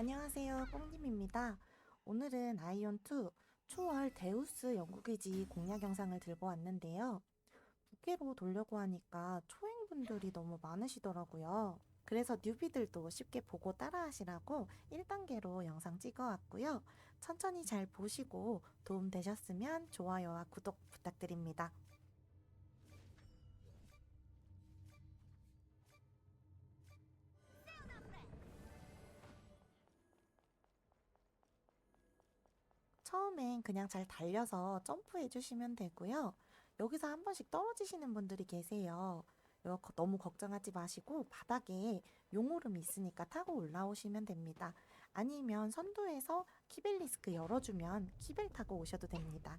안녕하세요, 꽁님입니다. 오늘은 아이온2 초월 데우스 연구기지 공략 영상을 들고 왔는데요. 부캐로 돌려고 하니까 초행분들이 너무 많으시더라고요. 그래서 뉴비들도 쉽게 보고 따라하시라고 1단계로 영상 찍어왔고요. 천천히 잘 보시고 도움 되셨으면 좋아요와 구독 부탁드립니다. 처음엔 그냥 잘 달려서 점프해 주시면 되고요. 여기서 한 번씩 떨어지시는 분들이 계세요. 너무 걱정하지 마시고 바닥에 용오름이 있으니까 타고 올라오시면 됩니다. 아니면 선두에서 키벨리스크 열어주면 키벨 타고 오셔도 됩니다.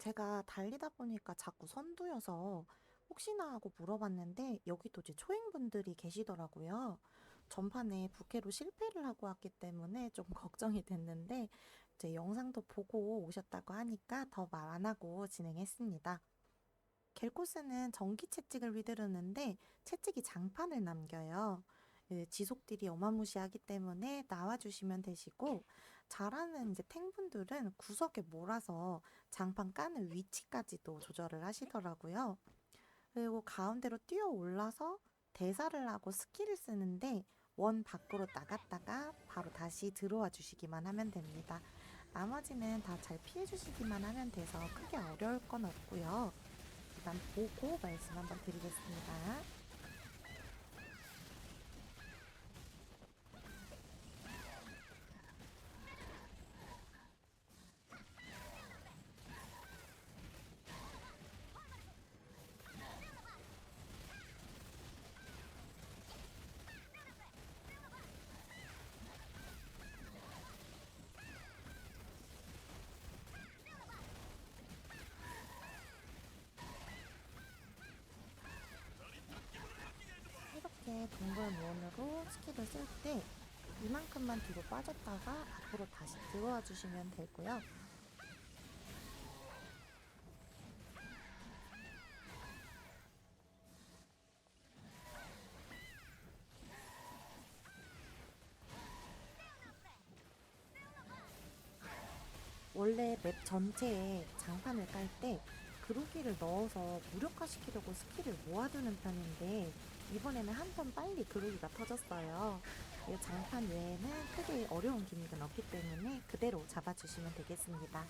제가 달리다 보니까 자꾸 선두여서 혹시나 하고 물어봤는데 여기도 이제 초행분들이 계시더라고요. 전판에 부캐로 실패를 하고 왔기 때문에 좀 걱정이 됐는데 이제 영상도 보고 오셨다고 하니까 더 말 안 하고 진행했습니다. 겔코스는 전기 채찍을 휘두르는데 채찍이 장판을 남겨요. 예, 지속딜이 어마무시하기 때문에 나와주시면 되시고 잘하는 이제 탱분들은 구석에 몰아서 장판 까는 위치까지도 조절을 하시더라고요. 그리고 가운데로 뛰어 올라서 대사를 하고 스킬을 쓰는데 원 밖으로 나갔다가 바로 다시 들어와 주시기만 하면 됩니다. 나머지는 다 잘 피해 주시기만 하면 돼서 크게 어려울 건 없고요. 일단 보고 말씀 한번 드리겠습니다. 이렇게 동글 무원으로 스킬을 쓸 때 이만큼만 뒤로 빠졌다가 앞으로 다시 들어와 주시면 되고요. 원래 맵 전체에 장판을 깔 때 그루기를 넣어서 무력화시키려고 스킬을 모아두는 편인데 이번에는 한 번 빨리 그루기가 터졌어요. 이 장판 외에는 크게 어려운 기믹은 없기 때문에 그대로 잡아주시면 되겠습니다.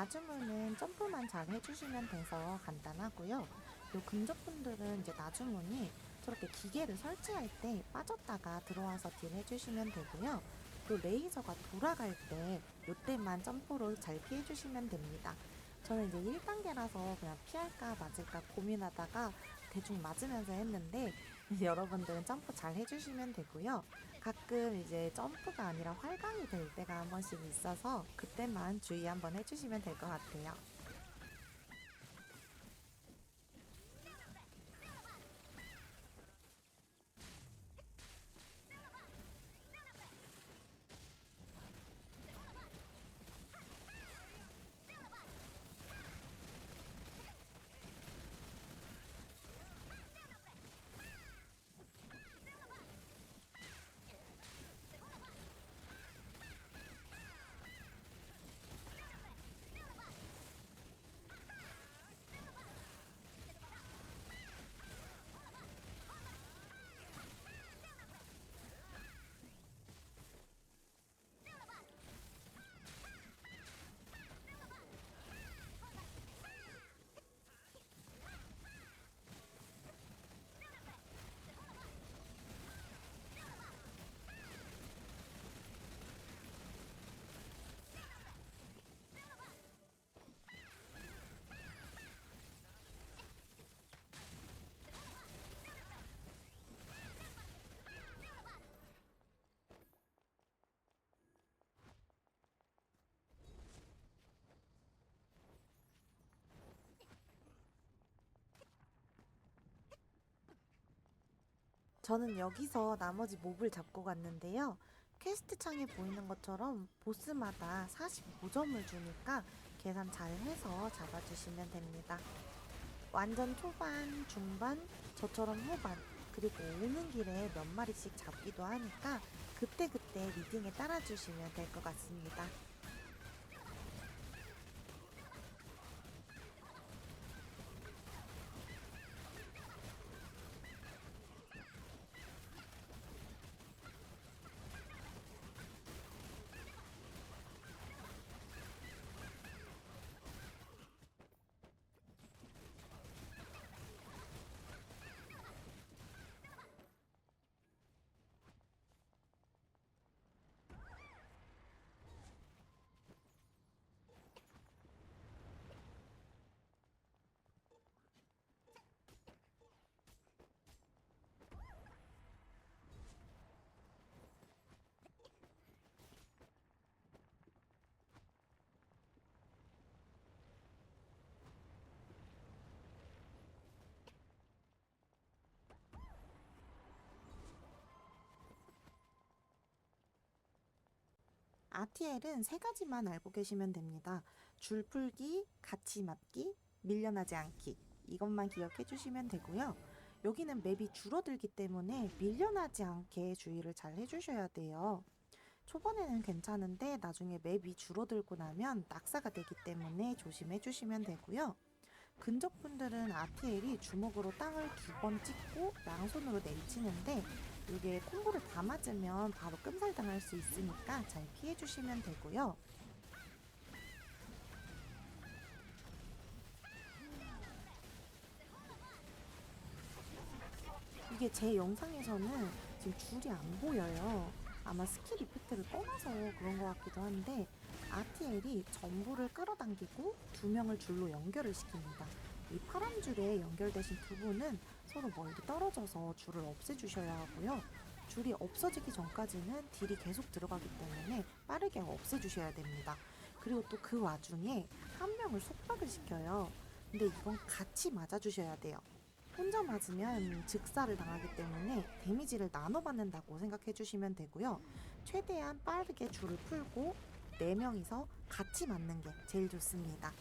나주문은 점프만 잘 해주시면 돼서 간단하고요. 요 근접분들은 이제 나주문이 저렇게 기계를 설치할 때 빠졌다가 들어와서 딜 해주시면 되고요. 또 레이저가 돌아갈 때 이때만 점프로 잘 피해주시면 됩니다. 저는 이제 1단계라서 그냥 피할까 맞을까 고민하다가 대충 맞으면서 했는데 여러분들은 점프 잘 해주시면 되고요. 가끔 이제 점프가 아니라 활강이 될 때가 한 번씩 있어서 그때만 주의 한번 해주시면 될 것 같아요. 저는 여기서 나머지 몹을 잡고 갔는데요. 퀘스트 창에 보이는 것처럼 보스마다 45점을 주니까 계산 잘 해서 잡아주시면 됩니다. 완전 초반, 중반, 저처럼 후반, 그리고 오는 길에 몇 마리씩 잡기도 하니까 그때그때 리딩에 따라주시면 될 것 같습니다. RTL은 세 가지만 알고 계시면 됩니다. 줄 풀기, 같이 맞기, 밀려나지 않기. 이것만 기억해 주시면 되고요. 여기는 맵이 줄어들기 때문에 밀려나지 않게 주의를 잘 해주셔야 돼요. 초반에는 괜찮은데 나중에 맵이 줄어들고 나면 낙사가 되기 때문에 조심해 주시면 되고요. 근접분들은 RTL이 주먹으로 땅을 두 번 찍고 양손으로 내리치는데 이게 콤보를 다 맞으면 바로 끔살 당할 수 있으니까 잘 피해 주시면 되고요. 이게 제 영상에서는 지금 줄이 안 보여요. 아마 스킬 이펙트를 떠나서 그런 것 같기도 한데 RTL이 전부를 끌어당기고 두 명을 줄로 연결을 시킵니다. 이 파란 줄에 연결되신 두 분은 서로 멀리 떨어져서 줄을 없애주셔야 하고요. 줄이 없어지기 전까지는 딜이 계속 들어가기 때문에 빠르게 없애주셔야 됩니다. 그리고 또 그 와중에 한 명을 속박을 시켜요. 근데 이건 같이 맞아주셔야 돼요. 혼자 맞으면 즉사를 당하기 때문에 데미지를 나눠 받는다고 생각해 주시면 되고요. 최대한 빠르게 줄을 풀고 4명이서 같이 맞는 게 제일 좋습니다.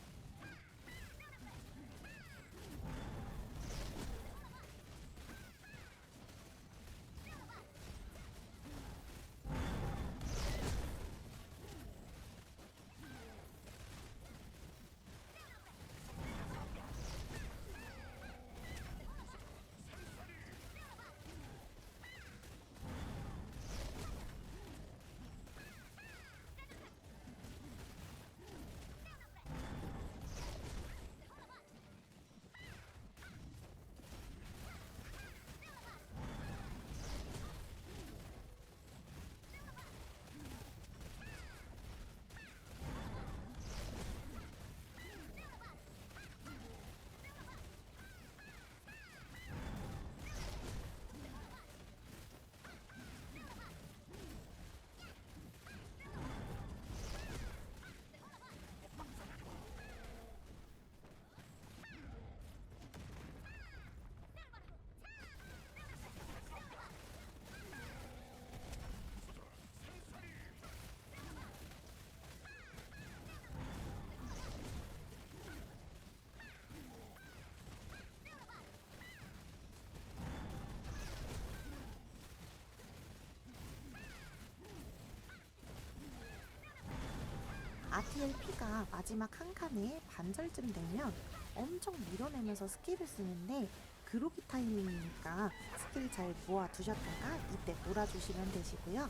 RTLP가 마지막 한 칸에 반절쯤 되면 엄청 밀어내면서 스킬을 쓰는데 그로기 타이밍이니까 스킬 잘 모아 두셨다가 이때 몰아주시면 되시고요.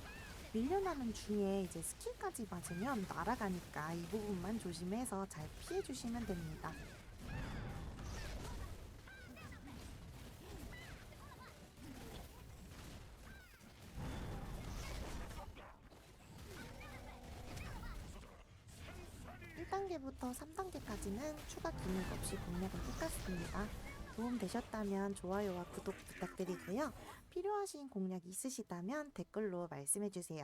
밀려나는 중에 이제 스킬까지 맞으면 날아가니까 이 부분만 조심해서 잘 피해 주시면 됩니다. 일단계부터 3단계까지는 추가 기능 없이 공략을 끝났습니다. 도움 되셨다면 좋아요와 구독 부탁드리고요. 필요하신 공략 있으시다면 댓글로 말씀해주세요.